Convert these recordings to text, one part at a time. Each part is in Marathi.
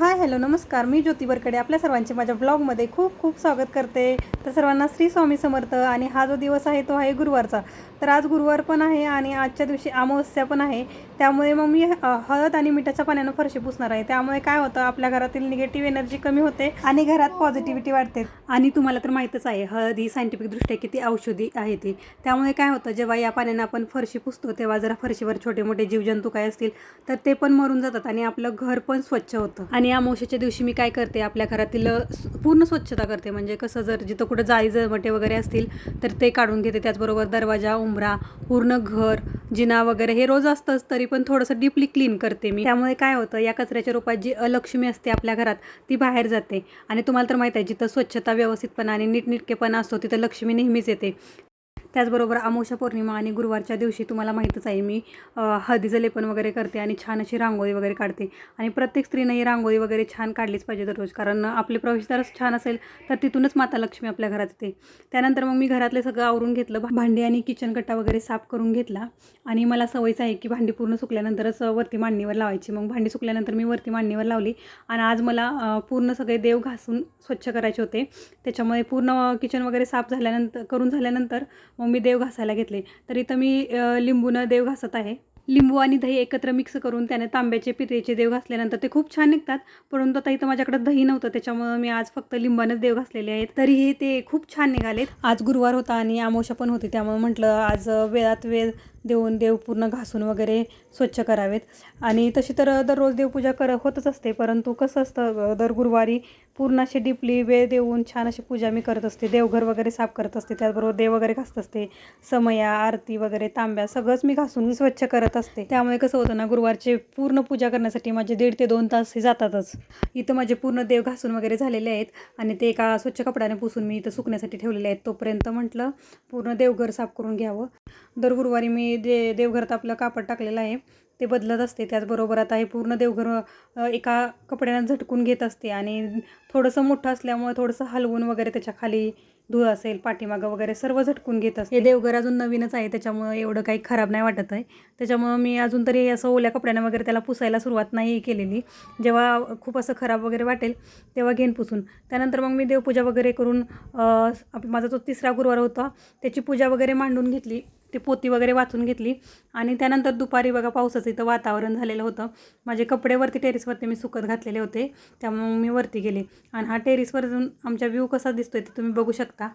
हाय हॅलो नमस्कार. मी ज्योती बरकडे आपल्या सर्वांचे माझ्या ब्लॉगमध्ये खूप खूप स्वागत करते. तर सर्वांना श्री स्वामी समर्थ आणि हा जो दिवस आहे तो आहे गुरुवारचा. तर आज गुरुवार पण आहे आणि आजच्या दिवशी अमावस्या पण आहे. त्यामुळे मग मी हळद आणि मिठाच्या पाण्यानं फरशी पुसणार आहे. त्यामुळे काय होतं आपल्या घरातील निगेटिव्ह एनर्जी कमी होते आणि घरात पॉझिटिव्हिटी वाढते. आणि तुम्हाला तर माहीतच आहे हळद ही सायंटिफिकदृष्ट्या किती औषधी आहे ती. त्यामुळे काय होतं जेव्हा या पाण्यानं आपण फरशी पुसतो तेव्हा जरा फरशीवर छोटे मोठे जीवजंतू काय असतील तर ते पण मरून जातात आणि आपलं घर पण स्वच्छ होतं. आणि अमावस्याच्या दिवशी मी काय करते आपल्या घरातील पूर्ण स्वच्छता करते. म्हणजे कसं जर जिथं कुठं जाळी जळमटे वगैरे असतील तर ते काढून घेते. त्याचबरोबर दरवाजा उंबरा पूर्ण घर जिना वगैरे हे रोज असतंच तरी पण थोडंसं डीपली क्लीन करते मी. त्यामुळे काय होतं या कचऱ्याच्या रूपात जी अलक्ष्मी असते आपल्या घरात ती बाहेर जाते. आणि तुम्हाला तर माहीत आहे जिथं स्वच्छता व्यवस्थितपणा आणि नीटनिटकेपणा असतो तिथं लक्ष्मी नेहमीच येते. त्याचबरोबर अमावस्या पौर्णिमा आणि गुरुवारच्या दिवशी तुम्हाला माहीतच आहे मी हळदीचं लेपन वगैरे करते आणि छान अशी रांगोळी वगैरे काढते. आणि प्रत्येक स्त्रीनं ही रांगोळी वगैरे छान काढलीच पाहिजे दररोज कारण आपले प्रवेशद्वारच छान असेल तर तिथूनच माता लक्ष्मी आपल्या घरात येते. त्यानंतर मग मी घरातले सगळं आवरून घेतलं भांडी आणि किचन कट्टा वगैरे साफ करून घेतला. आणि मला सवयच आहे की भांडी पूर्ण सुकल्यानंतरच वरती मांडणीवर लावायची. मग भांडी सुकल्यानंतर मी वरती मांडणीवर लावली आणि आज मला पूर्ण सगळे देव घासून स्वच्छ करायचे होते. त्याच्यामुळे पूर्ण किचन वगैरे साफ झाल्यानंतर करून झाल्यानंतर मग मी देव घासायला घेतले. तर इथं मी लिंबूनं देव घासत आहे. लिंबू आणि दही एकत्र मिक्स करून त्याने तांब्याचे पितेचे देव घासल्यानंतर ते खूप छान निघतात. परंतु आता इथं माझ्याकडे दही नव्हतं त्याच्यामुळं मी आज फक्त लिंबानंच देव घासलेले आहेत. तरीही ते खूप छान निघालेत. आज गुरुवार होता आणि आमोशा पण होती त्यामुळे म्हटलं आज वेळात वेळ देऊन देव पूर्ण घासून वगैरे स्वच्छ करावेत. आणि तशी तर दररोज देवपूजा कर होतच असते. परंतु कसं असतं दर गुरुवारी पूर्ण अशी डीपली वेळ देऊन छान अशी पूजा मी करत असते. देवघर वगैरे साफ करत असते. त्याचबरोबर देव वगैरे घासत असते. समया आरती वगैरे तांब्या सगळंच मी घासून स्वच्छ करत असते. त्यामुळे कसं होतं ना गुरुवारचे पूर्ण पूजा करण्यासाठी माझे दीड ते दोन तास हे जातातच. इथं माझे पूर्ण देव घासून वगैरे झालेले आहेत आणि ते एका स्वच्छ कपड्याने पुसून मी इथं सुकण्यासाठी ठेवलेले आहेत. तोपर्यंत म्हटलं पूर्ण देवघर साफ करून घ्यावं. दर गुरुवारी मी दे देवघरात आपलं कापड टाकलेलं आहे. ते बदलत असते. त्याचबरोबर आता हे पूर्ण देवघर एका कपड्यानं झटकून घेत असते आणि थोडंसं मोठं असल्यामुळे थोडंसं हलवून वगैरे त्याच्याखाली धूळ असेल पाठीमागं वगैरे सर्व झटकून घेत असते. हे देवघर अजून नवीनच आहे. त्याच्यामुळं एवढं काही खराब नाही वाटत आहे. त्याच्यामुळं मी अजून तरी असं ओल्या कपड्यानं वगैरे त्याला पुसायला सुरुवात नाही केलेली. जेव्हा खूप असं खराब वगैरे वाटेल तेव्हा घेईन पुसून. त्यानंतर मग मी देवपूजा वगैरे करून आप- माझा जो तिसरा गुरुवार होता त्याची पूजा वगैरे मांडून घेतली. ते पोती वगैरे वाचून घेतली. आणि त्यानंतर दुपारी बघा पावसाचं इथं वातावरण झालेलं होतं. माझे कपडे वरती टेरेसवरती मी सुकत घातलेले होते. त्यामुळे मी वरती गेले. आणि हा टेरेसवर जाऊन आमचा व्ह्यू कसा दिसतोय ते तुम्ही बघू शकता.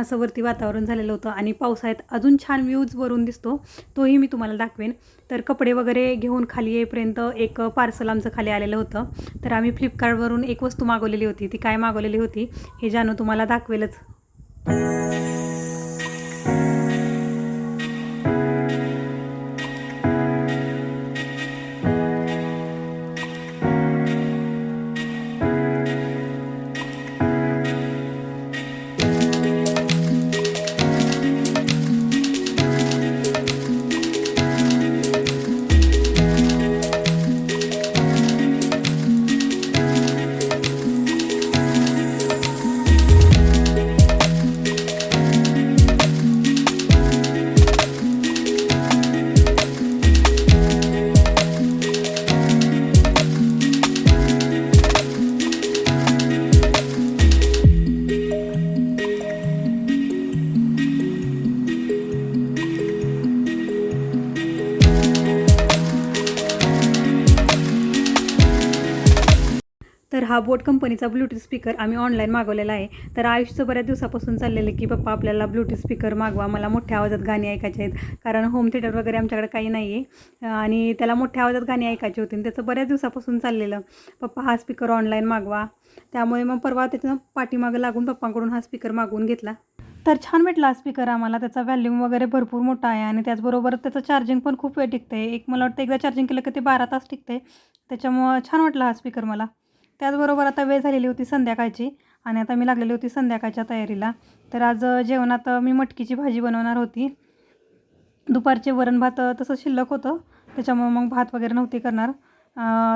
छान असं वरती वातावरण झालेलं होतं आणि पावसाळ्यात अजून छान व्ह्यूज वरून दिसतो तोही मी तुम्हाला दाखवेन. तर कपडे वगैरे घेऊन खाली येईपर्यंत एक पार्सल आमचं खाली आलेलं होतं. तर आम्ही फ्लिपकार्टवरून एक वस्तू मागवलेली होती. ती काय मागवलेली होती हे जानू तुम्हाला दाखवेलच. तर हा बोट कंपनीचा ब्लूटूथ स्पीकर आम्ही ऑनलाईन मागवलेला आहे. तर आयुषचं बऱ्याच दिवसापासून चाललेलं की पप्पा आपल्याला ब्लूटूथ स्पीकर मागवा. मला मोठ्या आवाजात गाणी ऐकायची आहेत. कारण होम थिएटर वगैरे आमच्याकडे काही नाही आहे आणि त्याला मोठ्या आवाजात गाणी ऐकायची होती आणि त्याचं बऱ्याच दिवसापासून चाललेलं. पप्पा हा स्पीकर ऑनलाईन मागवा. त्यामुळे मग परवा त्याचं पाठीमागं लागून पप्पांकडून हा स्पीकर मागवून घेतला. तर छान भेटला हा स्पीकर आम्हाला. त्याचा व्हॅल्यूम वगैरे भरपूर मोठा आहे आणि त्याचबरोबर त्याचं चार्जिंग पण खूप वेळ टिकते एक मला वाटतं एकदा चार्जिंग केलं की ते बारा तास टिकते त्याच्यामुळं छान वाटला हा स्पीकर मला. त्याचबरोबर आता वेळ झालेली होती संध्याकाळची आणि आता मी लागलेली होती संध्याकाळच्या तयारीला. तर आज जेवणात मी मटकीची भाजी बनवणार होती. दुपारचे वरण भात तसं शिल्लक होतं. त्याच्यामुळं मग भात वगैरे नव्हती करणार.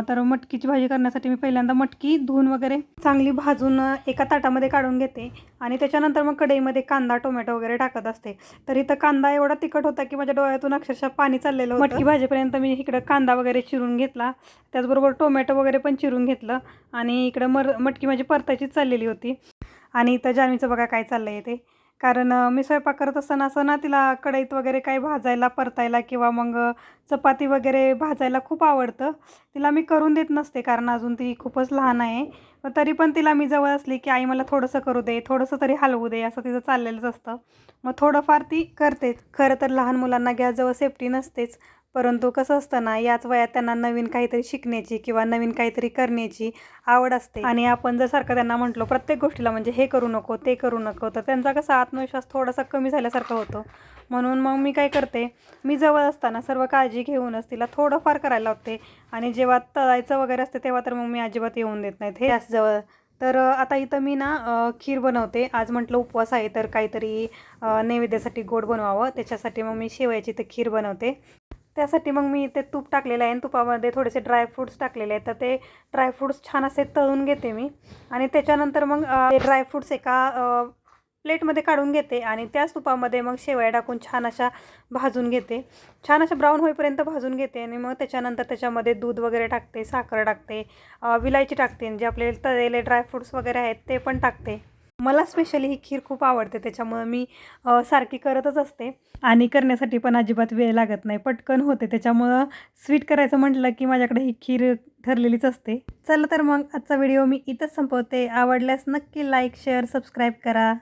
तर मटकीची भाजी करण्यासाठी मी पहिल्यांदा मटकी धुवून वगैरे चांगली भाजून एका ताटामध्ये काढून घेते. आणि त्याच्यानंतर मग कढईमध्ये कांदा टोमॅटो वगैरे टाकत असते. तर इथं कांदा एवढा तिखट होता की माझ्या डोळ्यातून अक्षरशः पाणी चाललेलं होतं. मटकी भाजीपर्यंत मी इकडं कांदा वगैरे चिरून घेतला. त्याचबरोबर टोमॅटो वगैरे पण चिरून घेतलं. आणि इकडं मर मटकी माझी परतायचीच चाललेली होती. आणि इथं जान्हवीचं बघा काय चाललं आहे ते. कारण मी स्वयंपाक करत असताना असं ना तिला कढईत वगैरे काही भाजायला परतायला किंवा मग चपाती वगैरे भाजायला खूप आवडतं. तिला मी करून देत नसते कारण अजून ती खूपच लहान आहे. तरी पण तिला मी जवळ असली की आई मला थोडंसं करू दे थोडंसं तरी हलवू दे असं तिचं चाललेलंच असतं. मग थोडंफार ती करते. खरं तर लहान मुलांना गॅसजवळ सेफ्टी नसतेच. परंतु कसं असतं ना याच वयात त्यांना नवीन काहीतरी शिकण्याची किंवा नवीन काहीतरी करण्याची आवड असते. आणि आपण जर सारखं त्यांना म्हटलो प्रत्येक गोष्टीला म्हणजे हे करू नको ते करू नको तर त्यांचा कसा आत्मविश्वास थोडासा कमी झाल्यासारखा होतो. म्हणून मग मी काय करते मी जवळ असताना सर्व काळजी घेऊनच तिला थोडंफार करायला लावते. आणि जेव्हा तळायचं वगैरे असते तेव्हा तर मग मी अजिबात येऊन देत नाहीत हे जवळ. तर आता इथं मी ना खीर बनवते. आज म्हटलं उपवास आहे तर काहीतरी नैवेद्यासाठी गोड बनवावं. त्याच्यासाठी मग मी शेवयाची तर खीर बनवते. त्यासाठी मग मी ते तूप टाकलेलं आहे आणि तुपामध्ये थोडेसे ड्रायफ्रूट्स टाकलेले आहेत. तर ते ड्रायफ्रूट्स छान असे तळून घेते मी. आणि त्याच्यानंतर मग ते ड्रायफ्रूट्स एका प्लेटमध्ये काढून घेते आणि त्याच तुपामध्ये मग शेवया टाकून छान अशा भाजून घेते. छान अशा ब्राऊन होईपर्यंत भाजून घेते आणि मग त्याच्यानंतर त्याच्यामध्ये दूध वगैरे टाकते साखर टाकते विलायची टाकते. आणि जे आपले तळलेले ड्रायफ्रूट्स वगैरे आहेत ते पण टाकते. मला स्पेशली ही खीर खूप आवडते त्याच्यामुळं मी सारखी करतच असते. आणि करण्यासाठी पण अजिबात वेळ लागत नाही पटकन होते. त्याच्यामुळं स्वीट करायचं म्हटलं की माझ्याकडे ही खीर ठरलेलीच असते. चला तर मग आजचा व्हिडिओ मी इथंच संपवते. आवडल्यास नक्की लाईक शेअर सबस्क्राईब करा.